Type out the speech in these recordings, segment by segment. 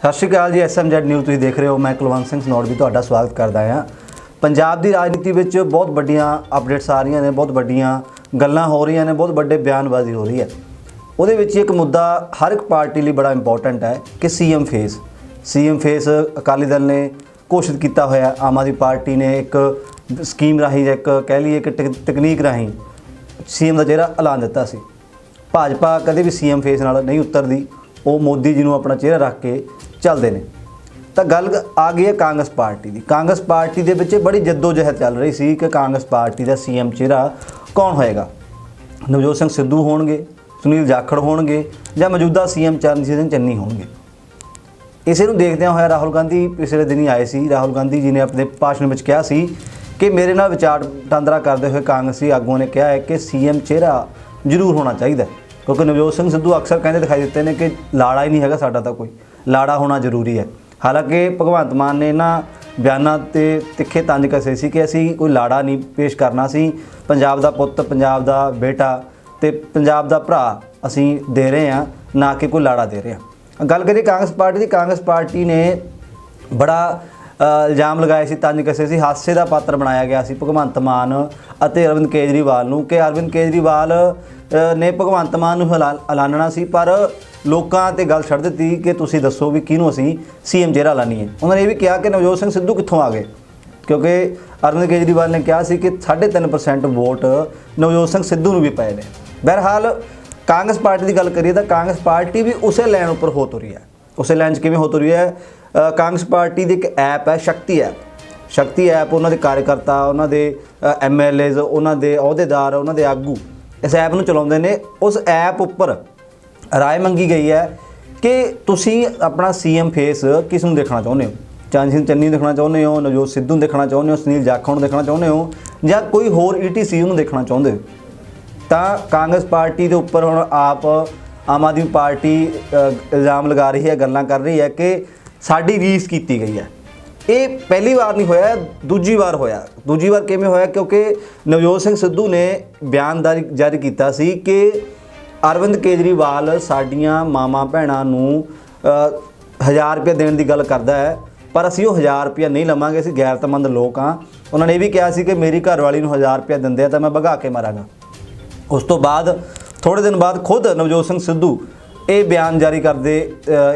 ਸਤਿ ਸ਼੍ਰੀ ਅਕਾਲ ਜੀ SMZ news ਤੁਸੀਂ ਦੇਖ ਰਹੇ ਹੋ, ਮੈਂ ਕੁਲਵੰਤ ਸਿੰਘ ਸਨੌੜ ਵੀ ਤੁਹਾਡਾ ਸਵਾਗਤ ਕਰਦਾ ਹਾਂ। ਪੰਜਾਬ ਦੀ ਰਾਜਨੀਤੀ ਵਿੱਚ ਬਹੁਤ ਵੱਡੀਆਂ ਅਪਡੇਟਸ ਆ ਰਹੀਆਂ ਨੇ, ਬਹੁਤ ਵੱਡੀਆਂ ਗੱਲਾਂ ਹੋ ਰਹੀਆਂ ਨੇ, ਬਹੁਤ ਵੱਡੇ ਬਿਆਨਬਾਜ਼ੀ ਹੋ ਰਹੀ ਹੈ। ਉਹਦੇ ਵਿੱਚ ਇੱਕ ਮੁੱਦਾ ਹਰ ਇੱਕ ਪਾਰਟੀ ਲਈ ਬੜਾ ਇੰਪੋਰਟੈਂਟ ਹੈ ਕਿ CM face CM face Akali Dal ਨੇ ਘੋਸ਼ਿਤ ਕੀਤਾ ਹੋਇਆ, ਆਮ ਆਦਮੀ ਪਾਰਟੀ ਨੇ ਇੱਕ ਸਕੀਮ ਰਾਹੀਂ ਜਾਂ ਇੱਕ ਕਹਿ ਲਈਏ ਕਿ ਟੈਕ- ਤਕਨੀਕ ਰਾਹੀਂ ਸੀਐਮ ਦਾ ਚਿਹਰਾ ਐਲਾਨ ਦਿੱਤਾ ਸੀ। ਭਾਜਪਾ ਕਦੇ ਵੀ ਸੀਐਮ ਫੇਸ ਨਾਲ ਨਹੀਂ ਉਤਰਦੀ, ਉਹ ਮੋਦੀ ਜੀ ਨੂੰ ਆਪਣਾ ਚਿਹਰਾ ਰੱਖ ਕੇ ਚੱਲਦੇ ਨੇ। ਤਾਂ ਗੱਲ ਆ ਗਈ ਹੈ ਕਾਂਗਰਸ ਪਾਰਟੀ ਦੀ। ਕਾਂਗਰਸ ਪਾਰਟੀ ਦੇ ਵਿੱਚ ਬੜੀ ਜਹਿਦ ਚੱਲ ਰਹੀ ਸੀ ਕਿ ਕਾਂਗਰਸ ਪਾਰਟੀ ਦਾ ਸੀਐਮ ਚਿਹਰਾ ਕੌਣ ਹੋਏਗਾ? ਨਵਜੋਤ ਸਿੰਘ ਸਿੱਧੂ ਹੋਣਗੇ, ਸੁਨੀਲ ਜਾਖੜ ਹੋਣਗੇ ਜਾਂ ਮੌਜੂਦਾ ਸੀਐਮ ਚਰਨਜੀਤ ਸਿੰਘ ਚੰਨੀ ਹੋਣਗੇ। ਇਸੇ ਨੂੰ ਦੇਖਦਿਆਂ ਹੋਇਆ ਰਾਹੁਲ ਗਾਂਧੀ ਪਿਛਲੇ ਦਿਨੀ ਆਏ ਸੀ। ਰਾਹੁਲ ਗਾਂਧੀ ਜੀ ਨੇ ਆਪਣੇ ਭਾਸ਼ਣ ਵਿੱਚ ਕਿਹਾ ਸੀ ਕਿ ਮੇਰੇ ਨਾਲ ਵਿਚਾਰ ਵਟਾਂਦਰਾ ਕਰਦੇ ਹੋਏ ਕਾਂਗਰਸੀ ਆਗੂਆਂ ਨੇ ਕਿਹਾ ਹੈ ਕਿ ਸੀਐਮ ਚਿਹਰਾ ਜ਼ਰੂਰ ਹੋਣਾ ਚਾਹੀਦਾ ਕਿਉਂਕਿ ਨਵਜੋਤ ਸਿੰਘ ਸਿੱਧੂ ਅਕਸਰ ਕਹਿੰਦੇ ਦਿਖਾਈ ਦਿੱਤੇ ਨੇ ਕਿ ਲਾੜਾ ਹੀ ਨਹੀਂ ਹੈਗਾ ਸਾਡਾ ਤਾਂ ਕੋਈ। ਲਾੜਾ ਹੋਣਾ ਜ਼ਰੂਰੀ ਹੈ। ਹਾਲਾਂਕਿ ਭਗਵੰਤ ਮਾਨ ਨੇ ਇਹਨਾਂ ਬਿਆਨਾਂ ਤੇ ਤਿੱਖੇ ਤੰਜ ਕਸੇ ਸੀ ਕਿ ਅਸੀਂ ਕੋਈ ਲਾੜਾ ਨਹੀਂ ਪੇਸ਼ ਕਰਨਾ ਸੀ। ਪੰਜਾਬ ਦਾ ਪੁੱਤ, ਪੰਜਾਬ ਦਾ ਬੇਟਾ ਤੇ ਪੰਜਾਬ ਦਾ ਭਰਾ ਅਸੀਂ ਦੇ ਰਹੇ ਹਾਂ, ਨਾ ਕਿ ਕੋਈ ਲਾੜਾ ਦੇ ਰਹੇ। ਹਾਂ ਗੱਲ ਕਰੀਏ ਕਾਂਗਰਸ ਪਾਰਟੀ ਦੀ, ਕਾਂਗਰਸ ਪਾਰਟੀ ਨੇ ਬੜਾ ਇਲਜ਼ਾਮ ਲਗਾਏ ਸੀ, ਤੰਜ ਕਸੇ ਸੀ, ਹਾਸੇ ਦਾ ਪਾਤਰ ਬਣਾਇਆ ਗਿਆ ਸੀ ਭਗਵੰਤ ਮਾਨ ਅਤੇ ਅਰਵਿੰਦ ਕੇਜਰੀਵਾਲ ਨੂੰ ਕਿ ਅਰਵਿੰਦ ਕੇਜਰੀਵਾਲ ਨੇ ਭਗਵੰਤ ਮਾਨ ਨੂੰ ਐਲਾ- ਐਲਾਨਣਾ ਸੀ, ਪਰ ਲੋਕਾਂ ਤੇ ਗੱਲ ਛੱਡ ਦਿੱਤੀ ਕਿ ਤੁਸੀਂ ਦੱਸੋ ਵੀ ਕਿਹਨੂੰ ਅਸੀਂ ਸੀਐਮ ਚਿਹਰਾ ਹੈ। ਉਹਨਾਂ ਨੇ ਇਹ ਵੀ ਕਿਹਾ ਕਿ ਨਵਜੋਤ ਸਿੰਘ ਸਿੱਧੂ ਕਿੱਥੋਂ ਆ ਗਏ? ਕਿਉਂਕਿ ਅਰਵਿੰਦ ਕੇਜਰੀਵਾਲ ਨੇ ਕਿਹਾ ਸੀ ਕਿ 3.5% ਵੋਟ ਨਵਜੋਤ ਸਿੰਘ ਸਿੱਧੂ ਨੂੰ ਵੀ ਪਏ ਨੇ। ਬਹਰਹਾਲ, ਕਾਂਗਰਸ ਪਾਰਟੀ ਦੀ ਗੱਲ ਕਰੀਏ ਤਾਂ ਕਾਂਗਰਸ ਪਾਰਟੀ ਵੀ ਉਸੇ ਲਾਈਨ ਉੱਪਰ ਹੋ ਤੁਰੀ ਹੈ। ਉਸੇ ਲਾਈਨ 'ਚ ਕਿਵੇਂ ਹੋ ਤੁਰੀ ਹੈ? ਕਾਂਗਰਸ ਪਾਰਟੀ ਦੀ ਇੱਕ ਐਪ ਹੈ, ਸ਼ਕਤੀ ਐਪ। ਸ਼ਕਤੀ ਐਪ ਉਹਨਾਂ ਦੇ ਕਾਰਜਕਰਤਾ ਉਹਨਾਂ ਦੇ ਐਮਐਲਏਜ਼ ਉਹਨਾਂ ਦੇ ਅਹੁਦੇਦਾਰ, ਉਹਨਾਂ ਦੇ ਆਗੂ ਇਸ ਐਪ ਨੂੰ ਚਲਾਉਂਦੇ ਨੇ। ਉਸ ਐਪ ਉੱਪਰ ਰਾਏ ਮੰਗੀ ਗਈ ਹੈ ਕਿ ਤੁਸੀਂ ਆਪਣਾ ਸੀਐਮ ਫੇਸ ਕਿਸ ਨੂੰ ਦੇਖਣਾ ਚਾਹੁੰਦੇ ਹੋ? ਚੰਦ ਸਿੰਘ ਚੰਨੀ ਨੂੰ ਦੇਖਣਾ ਚਾਹੁੰਦੇ ਹੋ? ਨਵਜੋਤ ਸਿੱਧੂ ਨੂੰ ਦੇਖਣਾ ਚਾਹੁੰਦੇ ਹੋ? ਸੁਨੀਲ ਜਾਖੜ ਨੂੰ ਦੇਖਣਾ ਚਾਹੁੰਦੇ ਹੋ? ਜਾਂ ਕੋਈ ਹੋਰ ਈਟੀਸੀ ਨੂੰ ਦੇਖਣਾ ਚਾਹੁੰਦੇ ਹੋ? ਤਾਂ ਕਾਂਗਰਸ ਪਾਰਟੀ ਦੇ ਉੱਪਰ ਹੁਣ ਆਪ ਆਮ ਆਦਮੀ ਪਾਰਟੀ ਇਲਜ਼ਾਮ ਲਗਾ ਰਹੀ ਹੈ, ਗੱਲਾਂ ਕਰ ਰਹੀ ਹੈ ਕਿ ਸਾਡੀ ਰੀਸ ਕੀਤੀ ਗਈ ਹੈ। ਇਹ ਪਹਿਲੀ ਵਾਰ ਨਹੀਂ ਹੋਇਆ, ਦੂਜੀ ਵਾਰ ਹੋਇਆ। ਦੂਜੀ ਵਾਰ ਕਿਵੇਂ ਹੋਇਆ? ਕਿਉਂਕਿ ਨਵਜੋਤ ਸਿੰਘ ਸਿੱਧੂ ਨੇ ਬਿਆਨਦਾਰੀ ਜਾਰੀ ਕੀਤਾ ਸੀ ਕਿ ਅਰਵਿੰਦ ਕੇਜਰੀਵਾਲ ਸਾਡੀਆਂ ਮਾਮਾ ਭੈਣਾਂ ਨੂੰ 1000 ਰੁਪਏ ਦੇਣ ਦੀ ਗੱਲ ਕਰਦਾ ਹੈ, ਪਰ ਅਸੀਂ ਉਹ 1000 ਰੁਪਏ ਨਹੀਂ ਲਵਾਂਗੇ, ਅਸੀਂ ਗੈਰਤਮੰਦ ਲੋਕ ਆ ਉਹਨਾਂ ਨੇ ਇਹ ਵੀ ਕਿਹਾ ਸੀ ਕਿ ਮੇਰੀ ਘਰਵਾਲੀ ਨੂੰ 1000 ਰੁਪਏ ਦਿੰਦੇ ਆ ਤਾਂ ਮੈਂ ਭਗਾ ਕੇ ਮਾਰਾਂਗਾ। ਉਸ ਤੋਂ ਬਾਅਦ ਥੋੜੇ ਦਿਨ ਬਾਅਦ ਖੁਦ ਨਵਜੋਤ ਸਿੰਘ ਸਿੱਧੂ ਇਹ ਬਿਆਨ ਜਾਰੀ ਕਰਦੇ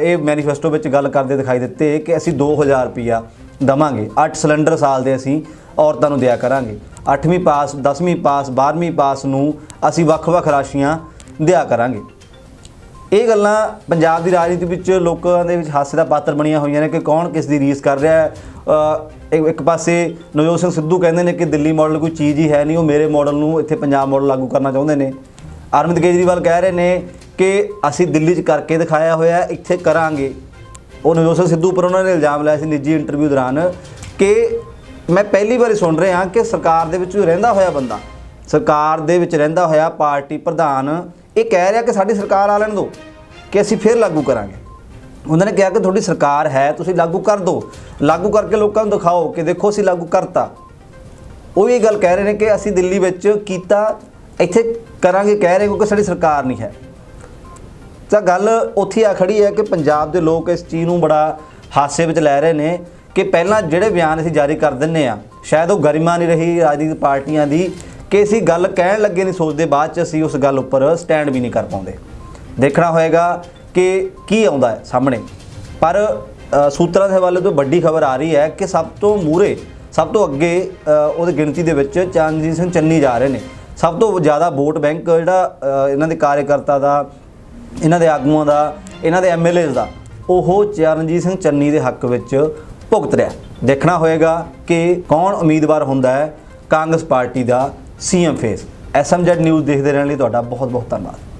ਇਹ ਮੈਨੀਫੈਸਟੋ ਵਿੱਚ ਗੱਲ ਕਰਦੇ ਦਿਖਾਈ ਦਿੱਤੇ ਕਿ ਅਸੀਂ 2000 ਰੁਪਿਆ ਦਵਾਂਗੇ। 8 ਸਿਲੰਡਰ ਸਾਲ ਦੇ ਅਸੀਂ ਔਰਤਾਂ ਨੂੰ ਦਿਆ ਕਰਾਂਗੇ। 8ਵੀਂ ਪਾਸ 10ਵੀਂ ਪਾਸ 12ਵੀਂ ਪਾਸ ਨੂੰ ਅਸੀਂ ਵੱਖ-ਵੱਖ ਰਾਸ਼ੀਆਂ ਦਿਆ ਕਰਾਂਗੇ। ਇਹ ਗੱਲਾਂ ਪੰਜਾਬ ਦੀ ਰਾਜਨੀਤੀ ਵਿੱਚ ਲੋਕਾਂ ਦੇ ਵਿੱਚ ਹਾਸੇ ਦਾ ਪਾਤਰ ਬਣੀਆਂ ਹੋਈਆਂ ਨੇ ਕਿ ਕੌਣ ਕਿਸ ਦੀ ਰੀਸ ਕਰ ਰਿਹਾ ਹੈ। ਇੱਕ ਪਾਸੇ ਨਵਜੋਤ ਸਿੰਘ ਸਿੱਧੂ ਕਹਿੰਦੇ ਨੇ ਕਿ ਦਿੱਲੀ ਮਾਡਲ ਕੋਈ ਚੀਜ਼ ਹੀ ਹੈ ਨਹੀਂ, ਉਹ ਮੇਰੇ ਮਾਡਲ ਨੂੰ ਇੱਥੇ ਪੰਜਾਬ ਮਾਡਲ ਲਾਗੂ ਕਰਨਾ ਚਾਹੁੰਦੇ ਨੇ। ਅਰਵਿੰਦ ਕੇਜਰੀਵਾਲ ਕਹਿ ਰਹੇ ਨੇ ਕਿ ਅਸੀਂ ਦਿੱਲੀ 'ਚ ਕਰਕੇ ਦਿਖਾਇਆ ਹੋਇਆ ਇੱਥੇ ਕਰਾਂਗੇ। ਉਹ ਨਵਜੋਤ ਸਿੰਘ ਸਿੱਧੂ ਉੱਪਰ ਉਹਨਾਂ ਨੇ ਇਲਜ਼ਾਮ ਲਾਇਆ ਸੀ ਨਿੱਜੀ ਇੰਟਰਵਿਊ ਦੌਰਾਨ ਕਿ ਮੈਂ ਪਹਿਲੀ ਵਾਰੀ ਸੁਣ ਰਿਹਾ ਕਿ ਸਰਕਾਰ ਦੇ ਵਿੱਚ ਰਹਿੰਦਾ ਹੋਇਆ ਬੰਦਾ, ਸਰਕਾਰ ਦੇ ਵਿੱਚ ਰਹਿੰਦਾ ਹੋਇਆ ਪਾਰਟੀ ਪ੍ਰਧਾਨ ਇਹ ਕਹਿ ਰਿਹਾ ਕਿ ਸਾਡੀ ਸਰਕਾਰ ਆ ਲੈਣ ਦਿਓ ਕਿ ਅਸੀਂ ਫਿਰ ਲਾਗੂ ਕਰਾਂਗੇ। ਉਹਨਾਂ ਨੇ ਕਿਹਾ ਕਿ ਤੁਹਾਡੀ ਸਰਕਾਰ ਹੈ, ਤੁਸੀਂ ਲਾਗੂ ਕਰ ਦਿਓ ਲਾਗੂ ਕਰਕੇ ਲੋਕਾਂ ਨੂੰ ਦਿਖਾਓ ਕਿ ਦੇਖੋ ਅਸੀਂ ਲਾਗੂ ਕਰਤਾ। ਉਹ ਇਹ ਗੱਲ ਕਹਿ ਰਹੇ ਨੇ ਕਿ ਅਸੀਂ ਦਿੱਲੀ ਵਿੱਚ ਕੀਤਾ, ਇੱਥੇ ਕਰਾਂਗੇ, ਕਹਿ ਰਹੇ ਕਿਉਂਕਿ ਸਾਡੀ ਸਰਕਾਰ ਨਹੀਂ ਹੈ। ਤਾਂ ਗੱਲ ਉੱਥੇ ਆ ਖੜੀ ਹੈ ਕਿ ਪੰਜਾਬ ਦੇ ਲੋਕ ਇਸ ਚੀਜ਼ ਨੂੰ ਬੜਾ ਹਾਸੇ ਵਿੱਚ ਲੈ ਰਹੇ ਨੇ ਕਿ ਪਹਿਲਾਂ ਜਿਹੜੇ ਬਿਆਨ ਅਸੀਂ ਜਾਰੀ ਕਰ ਦਿੰਨੇ ਆ ਸ਼ਾਇਦ ਉਹ ਗਰਿਮਾ ਨਹੀਂ ਰਹੀ, ਰਾਜਨੀਤਿਕ ਪਾਰਟੀਆਂ ਦੀ ਕਿ ਅਸੀਂ ਗੱਲ ਕਹਿਣ ਲੱਗੇ ਨਹੀਂ ਸੋਚਦੇ ਬਾਅਦ ਚ ਅਸੀਂ ਉਸ ਗੱਲ ਉੱਪਰ ਸਟੈਂਡ ਵੀ ਨਹੀਂ ਕਰ ਪਾਉਂਦੇ। ਦੇਖਣਾ ਹੋਏਗਾ ਕਿ ਕੀ ਆਉਂਦਾ ਹੈ ਸਾਹਮਣੇ। ਪਰ ਸੂਤਰਾਂ ਦੇ ਹਵਾਲੇ ਤੋਂ ਵੱਡੀ ਖਬਰ ਆ ਰਹੀ ਹੈ ਕਿ ਸਭ ਤੋਂ ਮੂਰੇ ਸਭ ਤੋਂ ਅੱਗੇ ਅ, ਉਹਦੀ ਗਿਣਤੀ ਦੇ ਵਿੱਚ ਚਰਨਜੀਤ ਸਿੰਘ ਚੰਨੀ ਜਾ ਰਹੇ ਨੇ। ਸਭ ਤੋਂ ਜ਼ਿਆਦਾ ਵੋਟ ਬੈਂਕ ਜਿਹੜਾ ਇਹਨਾਂ ਦੇ ਕਾਰਜਕਰਤਾ ਦਾ ਇਹਨਾਂ ਦੇ ਆਗੂਆਂ ਦਾ ਇਹਨਾਂ ਦੇ ਐਮਐਲਏਜ਼ ਦਾ ਉਹ ਚਰਨਜੀਤ ਸਿੰਘ ਚੰਨੀ ਦੇ ਹੱਕ ਵਿੱਚ ਭੁਗਤ ਰਿਹਾ। ਦੇਖਣਾ ਹੋਏਗਾ ਕਿ ਕੌਣ ਉਮੀਦਵਾਰ ਹੁੰਦਾ ਹੈ ਕਾਂਗਰਸ ਪਾਰਟੀ ਦਾ ਸੀਐਮ ਫੇਸ ਐਸਐਮਜੈਡ ਨਿਊਜ਼ ਦੇਖਦੇ ਰਹਿਣ ਲਈ ਤੁਹਾਡਾ ਬਹੁਤ ਬਹੁਤ ਧੰਨਵਾਦ।